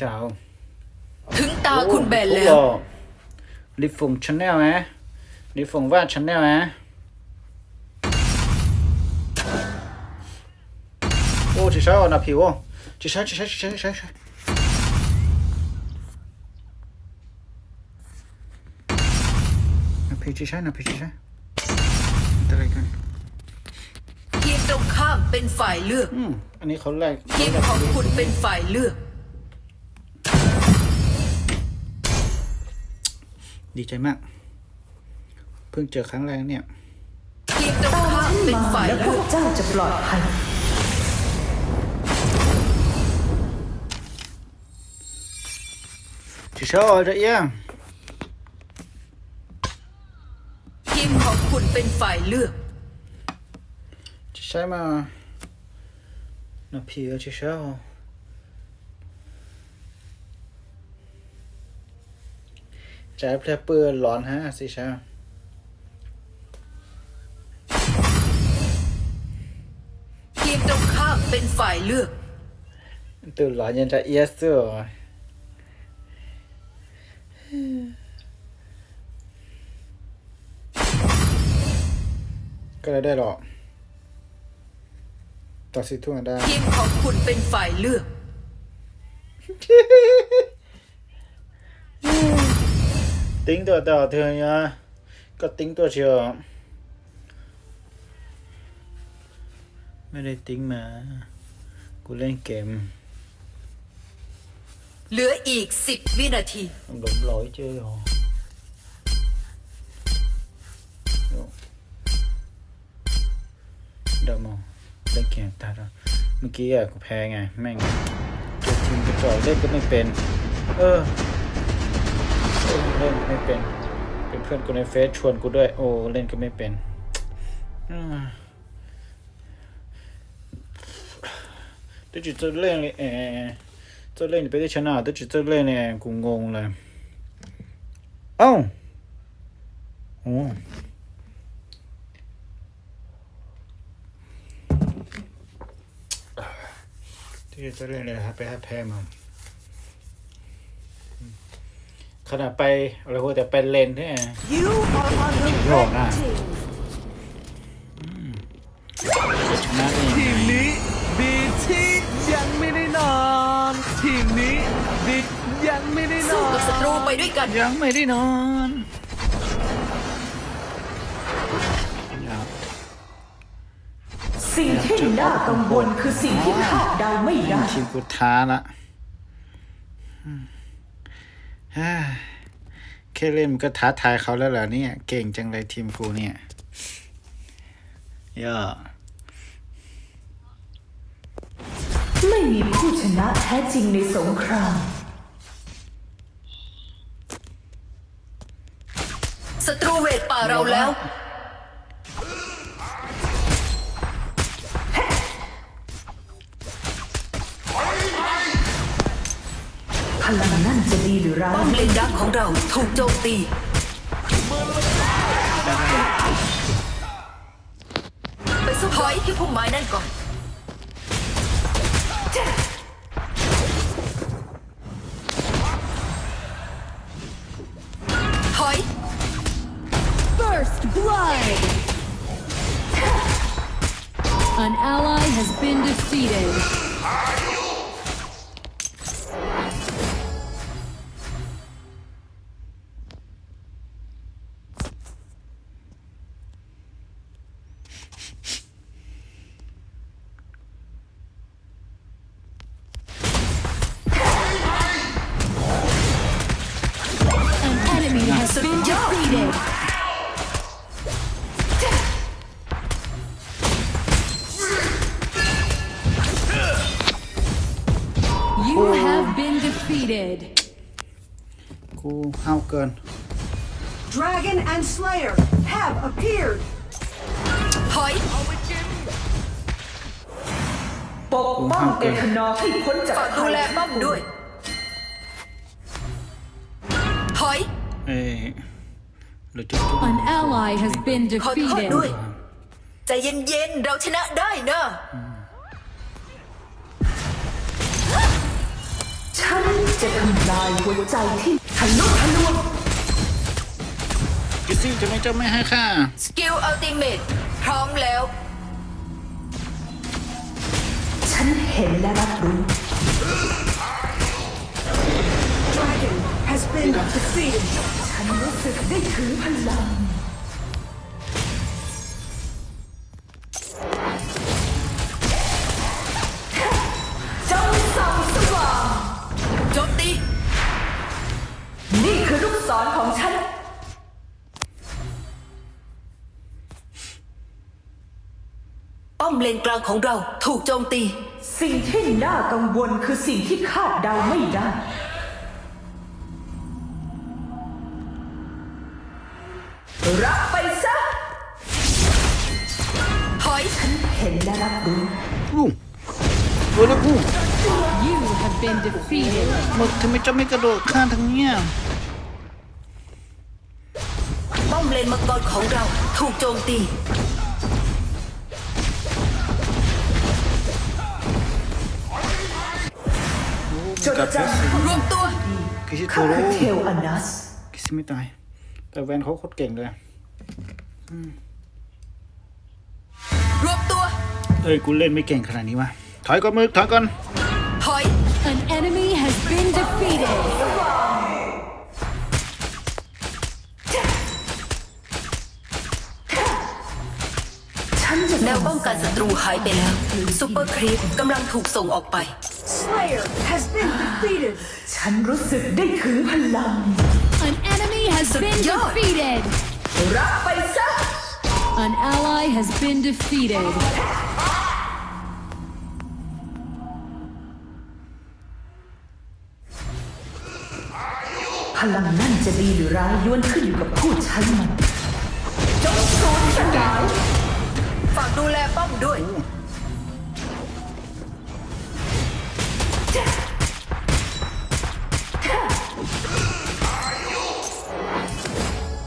เจ้า ถึงตาคุณแบนแล้วลิฟงชาแนลไหมลิฟงว่าชาแนลไหมโอ้ชิชาเอาหน้าผิวอะชิชาชิชาชิชาชิชาชิชาหน้าผิวชิชาหน้าผิวชิชาอะไรกันทีมตรงข้ามเป็นฝ่ายเลือกอืมอันนี้เขาแรกทีมของคุณเป็นฝ่ายเลือก ดีใจมาก เพิ่งเจอครั้งแรกเนี่ยทีมตรงข้ามเป็นฝ่ายแล้วพเลืวอกกเจ้าจะปลอดภัยชิชาเอาจะเอี้ยงทีมของคุณเป็นฝ่ายเลือกชิชามาหน้าผิวชิชา ใจเพลเปอร์ร้อนฮะสิชาทีมตรงข้ามเป็นฝ่ายเลือกตื่นร้อนยันจะเอียสเสือก็เลยได้หรอกต่อสิทุ่งได้ทีมของคุณเป็นฝ่ายเลือก tính ตัวต่อเธอเนี่ยก็ติ้งตัวเชียวไม่ได้ติ้งมา กูเล่นเกม เหลืออีกสิบวินาทีหลงลอยเจอหรอเดี๋ยวมองเล่นเกมตาดเมื่อกี้อะกูแพ้ไง แม่งเก็บทีมกระจอกเล่นก็ไม่เป็น เออ เล่นไม่เป็น เป็นเพื่อนกูในเฟซชวนกูด้วย โอ้เล่นก็ไม่เป็นตัวจิตจะเล่นเลยเออจะเล่นไปได้ชนะตัวจิตจะเล่นเนี่ยกูงงเลยเอ้าโอ้ที่จะเล่นเลยครับไปให้แพ้มา ขนาดไปอะไรพวกแต่เป็นเลนเนี่ย You are on the โยกหน้า team ชนะเองทีมนี้ดีที่ยังไม่ได้นอน ทีมนี้ดียังไม่ได้นสู้อนกับศัตรูไปด้วยกัน ยังไม่ได้นอนอยากสิ่งที่น่ากังวลคือสิ่งที่คาดเดาไม่ได้ ทีมกูท้าละ อืม ฮ่าแค่เล่นมันก็ท้าทายเขาแล้วเหรอเนี่ย เก่งจังเลยทีมกูเนี่ยย่าไม่มีผู้ชนะแท้จริงในสงคราม ศัตรูเวทป่าเราแล้ว พลังนั่นจะดีหรือร้าป้อยมเลนดักของเราถูกโจมตีไปสู้ถอยที่พุ่มไม้นั่นก่อนถอย First blood! An ally has been defeated. กูห้าวเกิน Dragon and Slayer have appeared. ถอยปกป้องเอทานอลให้พ้นจากฝากดูแลป้อมด้วยถอยเอ้ยหรือจุดจุด An ally has been ขอโทษ defeated. ด้วยใจเย็นๆ เราชนะได้นะฉันจะทำลายหัวใจที่ ทะลุทะลวงกิซี่จะไม่จะไม่ให้ค่าสกิลอัลติเมตพร้อมแล้ว ฉันเห็นและรับรู้ Dragon has been defeated. ฉันรู้สึกได้ถึงพลัง นกลางของเราถูกโจมตี สิ่งที่น่ากังวลคือสิ่งที่คาดเดาไม่ได้ รับไปซะถอยเห็นและรับรู้อู้ตัวเล็กอู้ You have been defeated. หมดทำไมจะไม่กระโดดข้ามทางเนี้ยป้อมเลนมังกรของเราถูกโจมตี จดกับเพชรจำรวมตัวกิซี่โตข้าโร่คือเทลอนัสกิซี่ไม่ตาย แต่แวนเขาโคตรเก่งเลยรวมตัวเอ้ยกูเล่นไม่เก่งขนาดนี้วะถอยก่อนมือถอยก่อนถอย An enemy has been defeated. ฉันจะแนวป้องกันศัตรูหายไปแล้วซูเปอร์ครีปกำลังถูกส่งออกไป Slayer has been defeated. ฉันรู้สึกได้ถึงพลัง An enemy has been Sudyot. defeated. รับไปซะ An ally has been defeated. พลังนั่นจะดีหรือร้ายย้วนขึ้นอยู่กับผู้ใช้มัน จงสูญสลาย ฝากดูแลป้อมด้วย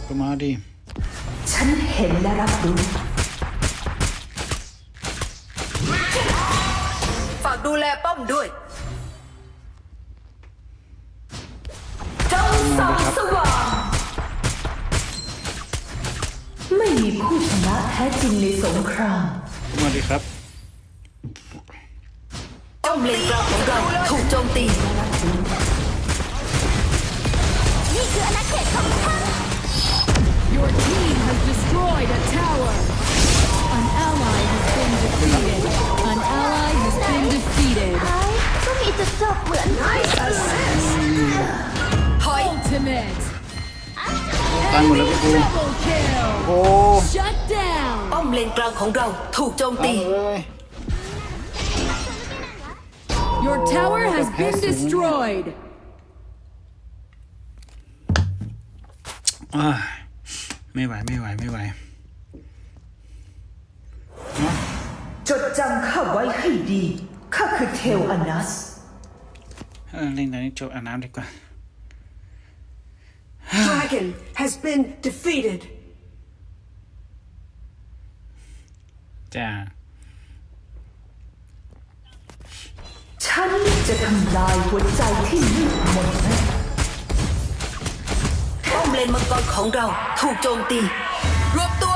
ก็มาดิ ฉันเห็นและรับรู้ฝากดูแลป้อมด้วยจงส่องสว่างไม่มีผู้ชนะแท้จริงในสงครามก็มาดิครับป้อม เลนกลางของเราถูกโจมตี Your team has destroyed a tower. An ally has been defeated. An ally has been defeated. ถอย Ultimate. ตายหมดแล้วพี่กู Double kill. โอ้ Shut down. ป้อมเลนกลางของเราถูกโจมตายตี หมดเลย Your tower has been destroyed. อ่าไม่ไหวไม่ไหวไม่ไหวจดจำข้าไว้ให้ดีข้าคือเทลอนัสเออเล่นตอนนี้จบอาบน้ำดีกว่า Dragon has been defeated. จ้า ฉันจะทำลายหัวใจที่มืดมนป้อมเลนมังกรของเราถูกโจมตี รวบตัว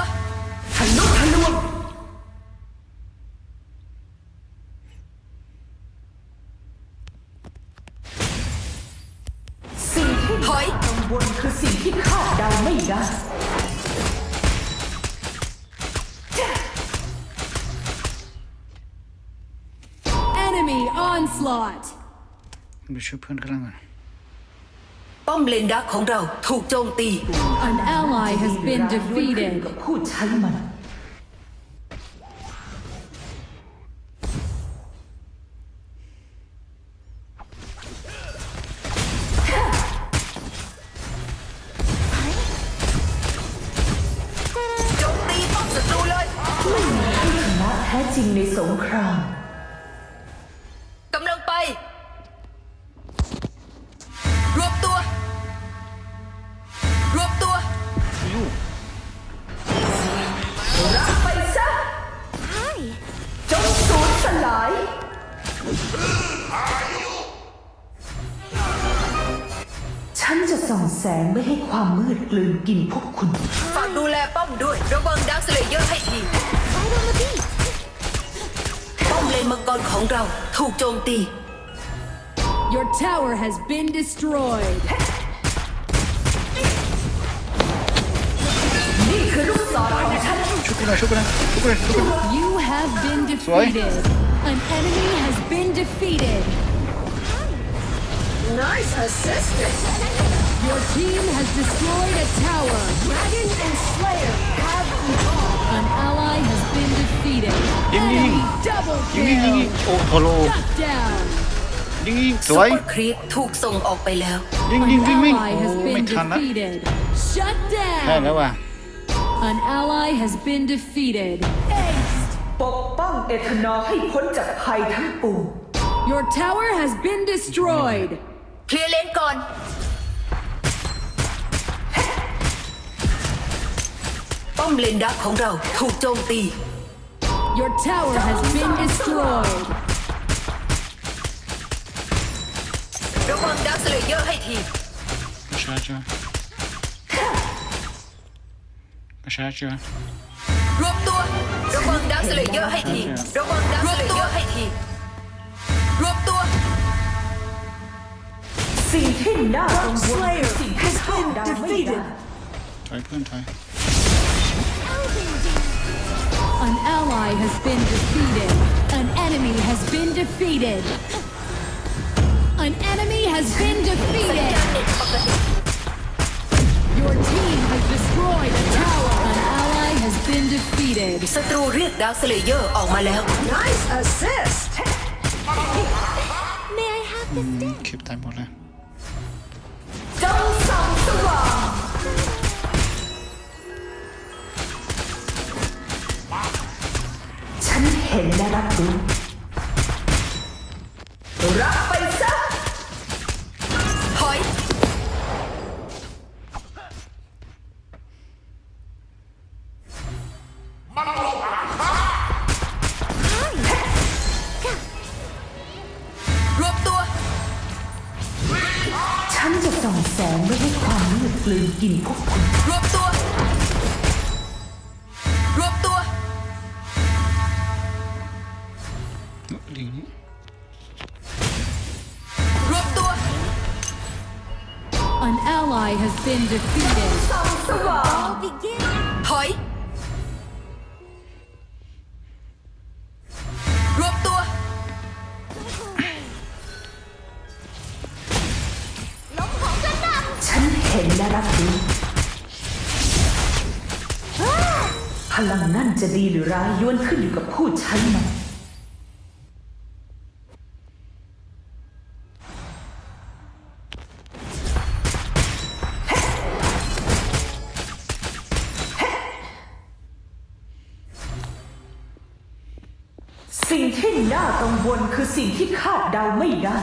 ไปช่วยเพื่อนข้างล่างก่อนป้อมเลนดักของเราถูกโจมตี An ally has been ร้ายย้วนขึ้น defeated. กับผู้ใช้มัน แสงไม่ให้ความมืดกลืนกินพวกคุณ ฝากดูแลป้อมด้วย ระวังดักสเลเยอร์ให้ทีป้อมเลนมังกรของเราถูกโจมตี Your tower has been destroyed. นี่คือลูกศรของฉัน ชุบกูหน่อยชุบกูหน่อยชุบกูหน่อยชุบกูหน่อย You have been Sorry? defeated. An enemy has been defeated. Nice assistance. Your team has destroyed a tower. Dragon and Slayer have evolved. An ally has been defeated. Ding, ding, Enemy ding. double ยิงยิงยิงยิง kill. โอ้โทโล Shut down. ยิงยิงส ซุป วย เปอร์ครีปถูกส่งออกไปแล้ว ยิง An ยิงยิงยิง ally โอ้ has ไม่ been ทันละ defeated. Shut ใช่แล้ว down. ว่ะ An ally has been defeated. ปกป้องเอทานอลให้พ้นจากภัยทั้งปวง Your tower has been destroyed. เคลียร์เลนก่อน ป้อมเลนดักของเราถูกโจมตี Your tower has been destroyed. ระวังดักสเลเยอร์ให้ทีกระชากจ้ะกระชากจ้ะรวบตัว ระวังดักสเลเยอร์ให้ที ระวังดักสเลเยอร์ให้ที รวบตัว สิ่งที่น่ากังวล Slayer สิ่งที่ has คาด been เดาไม่ได้ defeated. ถอ An ally has been defeated. An enemy has been defeated. An enemy has been defeated. Your team has destroyed a tower. An ally has been defeated. ศัตรูเรียกดักสเลเยอร์ออกมาแล้ว Nice assist. คลิปตายหมดเลย จงส่อ ห็นและรับรู้รับไปซะถอยรวบตัว ฉันจะส่องแสงไม่ให้ความมืดกลืนกินพวก รับรู้พลังนั่นจะดีหรือร้ายย้วนขึ้นอยู่กับผู้ใช้มันสิ่งที่น่ากังวลคือสิ่งที่คาดเดาไม่ได้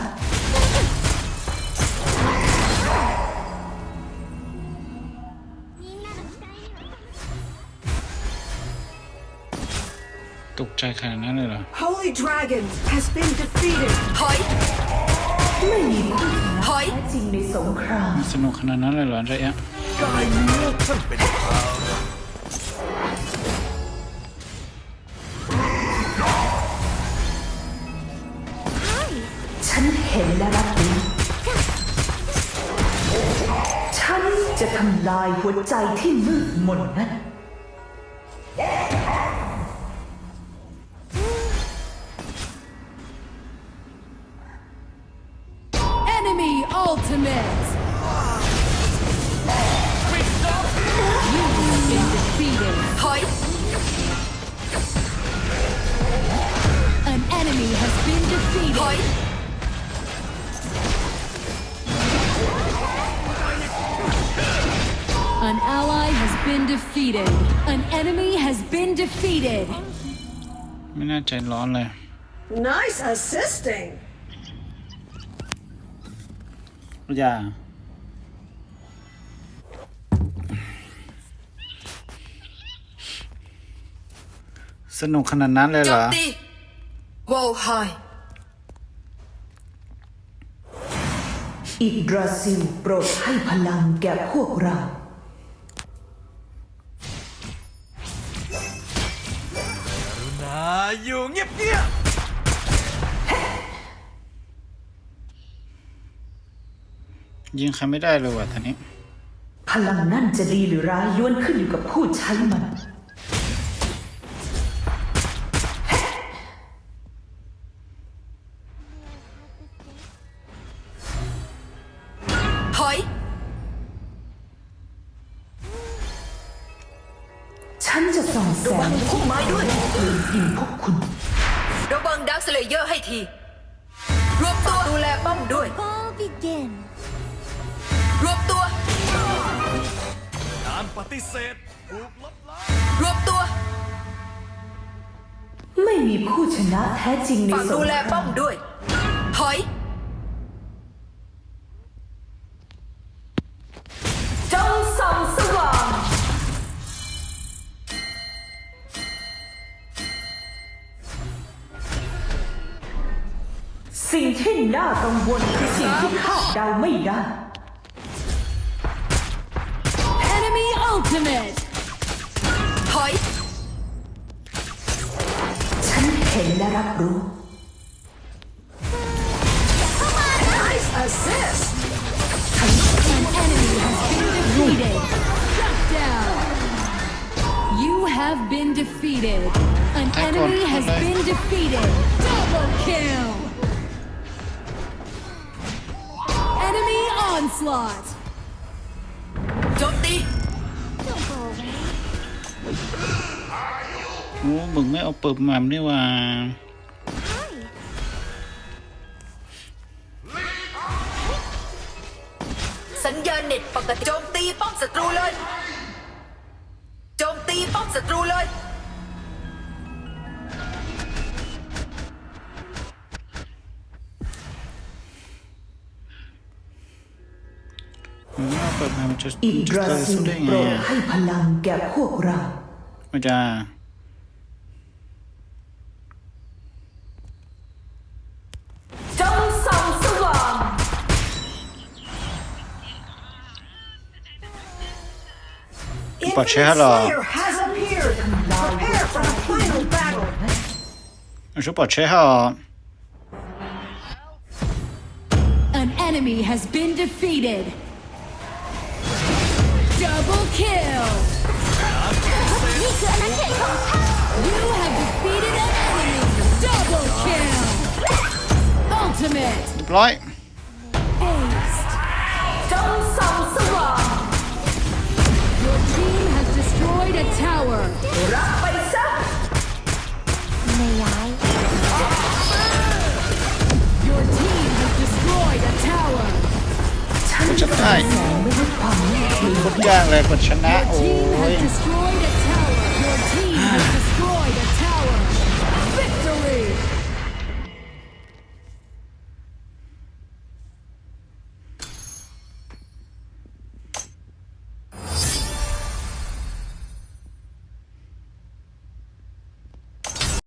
ตกใจขนาดนั้นเลยเหรอ Holy Dragon has been defeated. ถอยไม่มีผู้ชนะถอยแท้จริงในสงครามมันสนุกขนาดนั้นเลยเหรอระยะฉันเห็นและรับรู้ฉันจะทำลายหัวใจที่มืดมนนั้น ultimate. You have been defeated. ถอย An enemy has been ถ defeated. อย An ally has been defeated. An enemy has been defeated. ไม่น่าใจร้อนเลย Nice assisting. อย่าสนุกขนาดนั้นเลยโจเหรมอตีวอลไฮอีกราซิลโปรดให้พลังแก่พวกเรานาอยู่เงียบเงียบ ยิงใครไม่ได้เลยว่ะตอนนี้ พลังนั่นจะดีหรือร้ายล้วนขึ้นอยู่กับผู้ใช้มัน ถอย ฉันจะส่องแสระวังงพุ่มไม้ด้วยเพลิงกินพวกคุณ ระวังดักสเลเยอร์ให้ที ฏิเสธถูกลบล้างรวบตัว ไม่มีผู้ชนะแท้จริงในฝั่งสดูงแลคป้อรามมด้วย ถอย ultimate. ถอย ฉันเห็นและรับรู้ Nice assist. An enemy has been defeated. Shut down. You have been defeated. An Take enemy one, has okay. been defeated. Double kill. Enemy onslaught. โจมตี โอ้มึงไม่เอาเปิบหม่ำนี่ว่าสัญญาณเน็ตปกติโจมตีป้อมศัตรูเลย โจมตีป้อมศัตรูเลยมึงไม่เอาเปิบหม่ำมันจะอีกจะราเกิดซิสู้ลได้โปไงรดอะให้พลังแก่พวกเรา มันจะจงส่องสว่างปอดเชื้อเหรอ Slayer has appeared. Prepare for the final battle. มันชุบปอดเชื้อเหรอ An enemy has been defeated. Double kill. You have defeated an enemy. Double kill. Ultimate. เรียบร้อย Aced. จงส่องสว่าง Your team has destroyed a tower. รับไปซะ Your team has destroyed a tower. ฉันจะได้แสงไม่ให้ความแน่โคตรยากเลยกดชนะ Your โอ้ team ย has destroyed a Yeah.